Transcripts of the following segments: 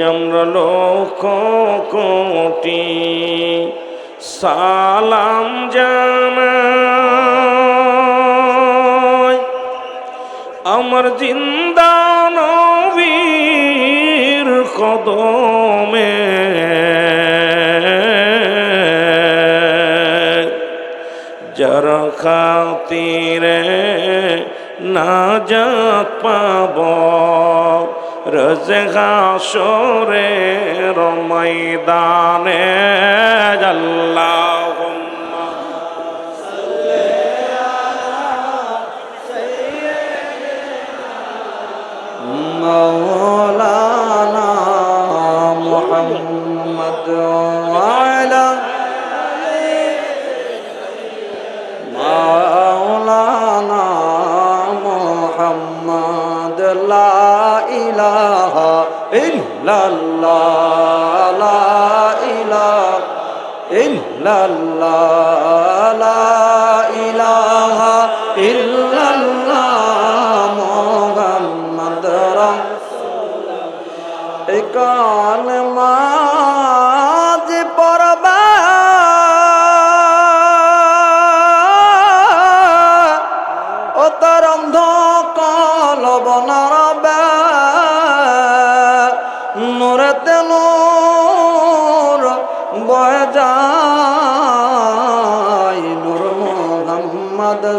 আমরা লোক কোটি সালাম জানাই। আমার জিন্দা নবীর কদমে। যারা খাতিরে না যাত পাব। রজে হাসরে রমাইদানে আল্লাহ مولانا محمد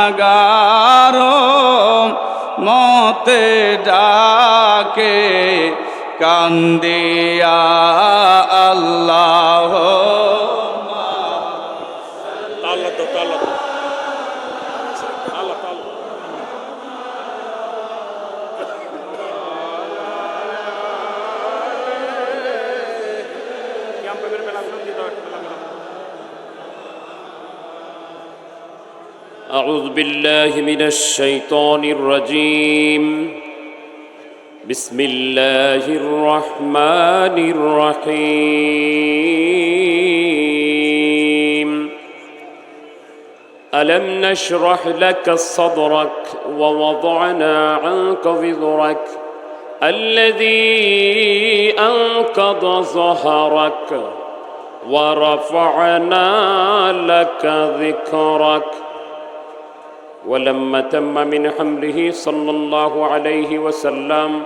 গুনাগার মতে ডাকে কান্দিয়া أعوذ بالله من الشيطان الرجيم. بسم الله الرحمن الرحيم. ألم نشرح لك صدرك ووضعنا عنك وزرك الذي أنقض ظهرك ورفعنا لك ذكرك ولما تم من حمله صلى الله عليه وسلم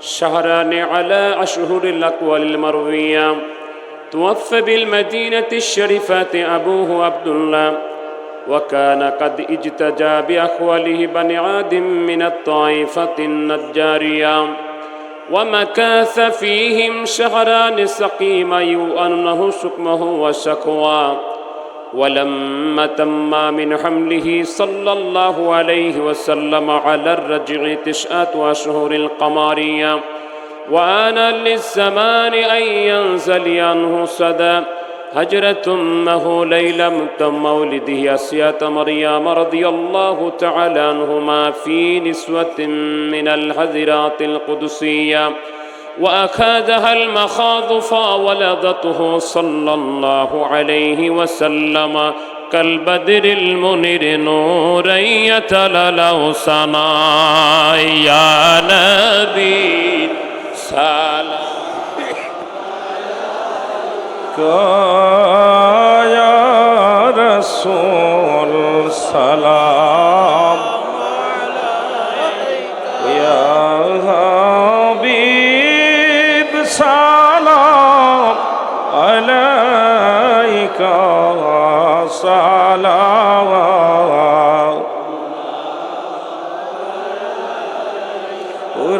شهران على أشهر الأقوال المروية توفى بالمدينة الشريفة أبوه عبد الله وكان قد اجتجى بأخواله بني عاد من الطائفة النجارية ومكاث فيهم شهران سقيما يؤنه سقمه وشكوى. ولما تم من حمله صلى الله عليه وسلم على الرجع تسعة أشهر القمرية. وآن للزمان أن ينزل عنه سدى هجرة أمه ليلة مولده أسيات مريم رضي الله تعالى عنهما في نسوة من الحذرات القدسية. وأخذها المخاض فولدته صلى الله عليه وسلم كالبدر المنير نورا يتللو سنا يا نبي سلام. يا رسول سلام.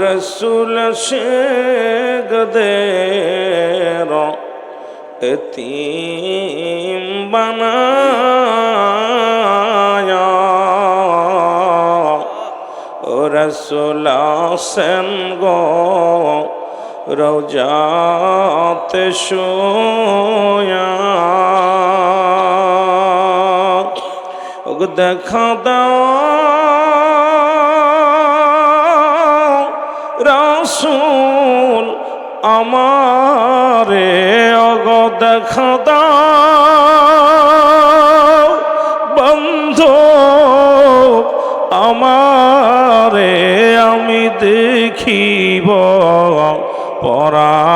রসুল সে গদের এতিম বানায়া। রসুল সেন গো রোজাতে দেখা দাও রসুল আমারে অগ দেখা বন্ধ আমারে আমি দেখিব পরাণ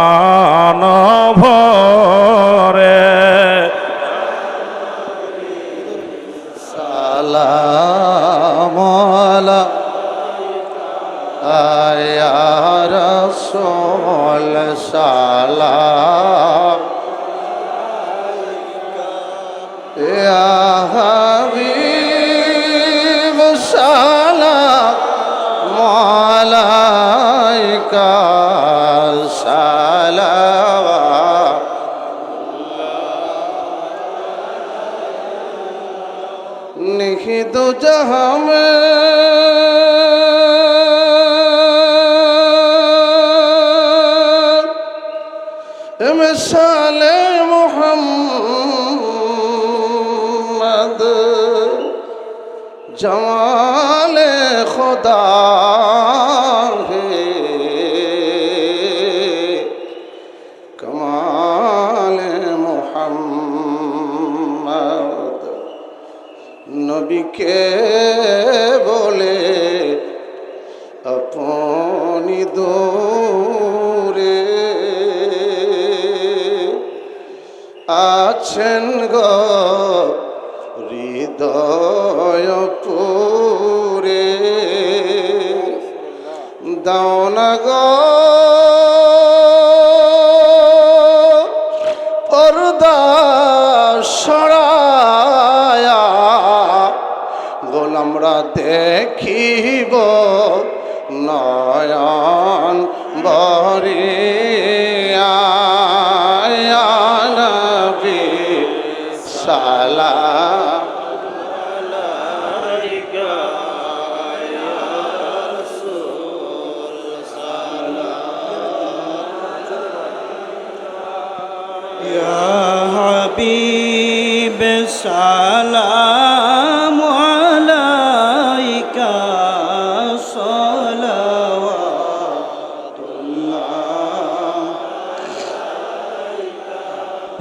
जहाँ में मिसाल मोहम्मद जमाल खुदा হৃদয় পুরে দাও না গো। পর্দা সরায়া গোলামরা দেখিব নয়ন বরিয়া নবী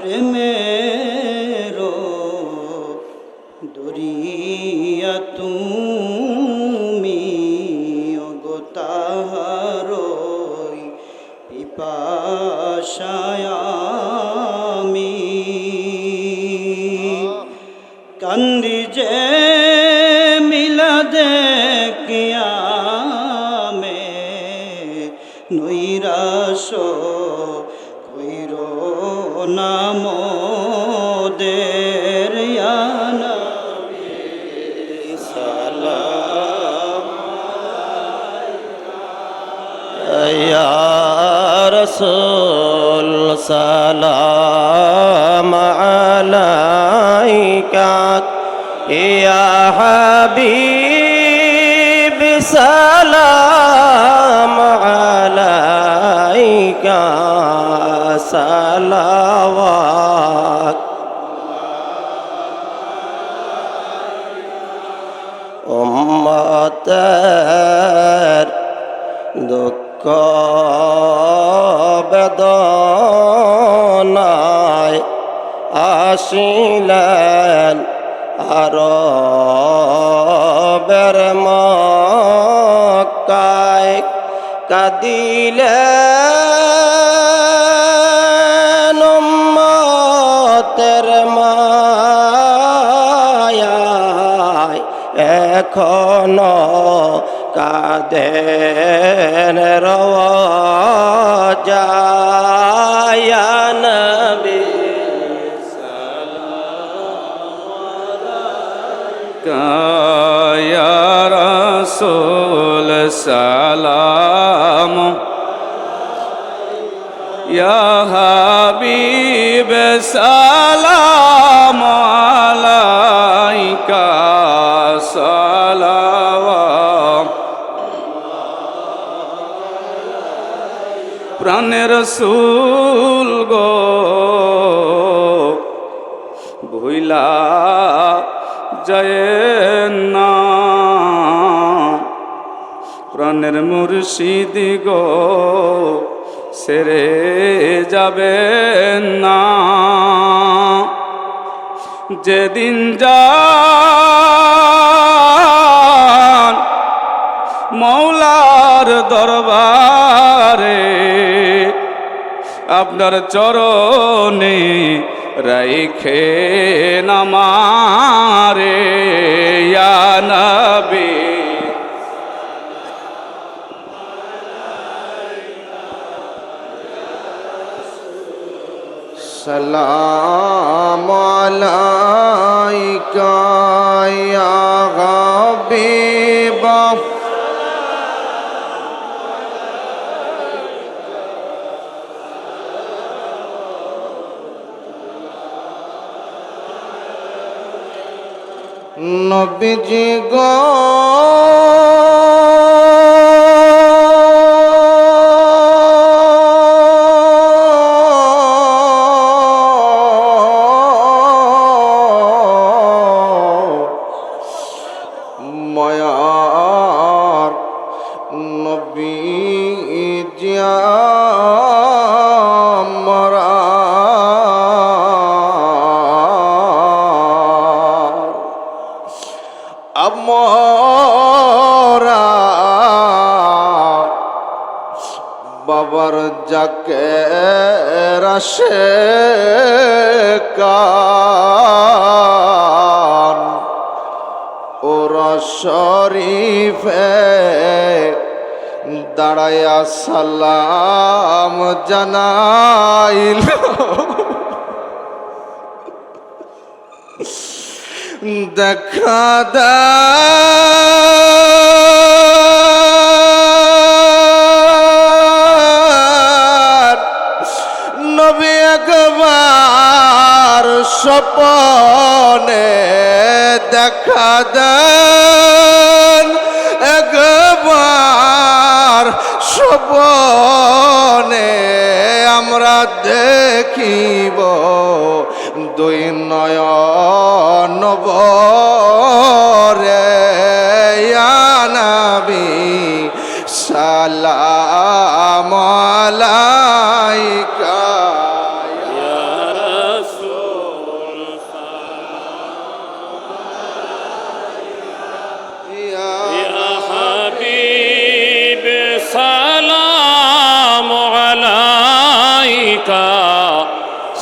প্রেমের السلام عليك يا حبيب سلام عليك صلوات أمتر دكار আসিলেন আর বের মক্কায় কাদিলেন কাঁদেন রোজা সালাম আলাইকা সালাম প্রাণের সুল গো ভুইলা যায় না। প্রাণের মুর্শিদ গো সেরে যাবে না। যেদিন যান মৌলার দরবারে আপনার চরণে রাইখে নামারে নবী। সালাম আলাইকা ইয়া হাবিবা নবীজি গো যাকে রাশে কান ওরা শরীফে দাঁড়ায়া সালাম জানাইল। দেখা দার দেখিব দুই নয়ন